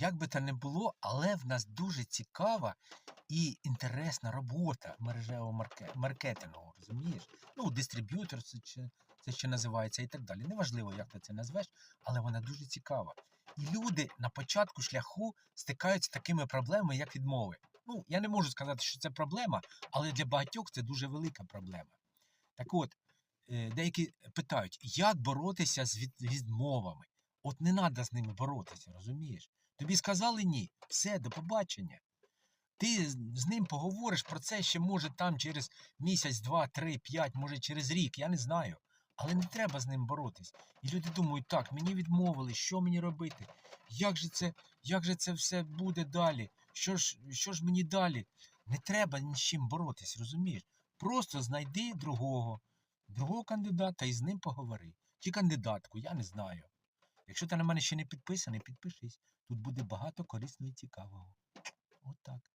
Як би то не було, але в нас дуже цікава і інтересна робота мережевого марке- маркетингу, розумієш? Ну, дистриб'ютор це, це ще називається і так далі. Неважливо, як ти це назвеш, але вона дуже цікава. І люди на початку шляху стикаються з такими проблемами, як відмови. Ну, я не можу сказати, що це проблема, але для багатьох це дуже велика проблема. Так от, е, деякі питають, як боротися з відмовами? От не треба з ними боротися, розумієш? Тобі сказали ні, все, до побачення. Ти з- ним поговориш про це ще може там через місяць, два, три, п'ять, може через рік, я не знаю. Але не треба з ним боротись. І люди думають, так, мені відмовили, що мені робити? Як же це, як же це все буде далі? Що ж, що ж мені далі? Не треба ні з чим боротись, розумієш? Просто знайди другого, другого кандидата і з ним поговори. Чи кандидатку, я не знаю. Якщо ти на мене ще не підписаний, підпишись. Тут буде багато корисного і цікавого. Отак.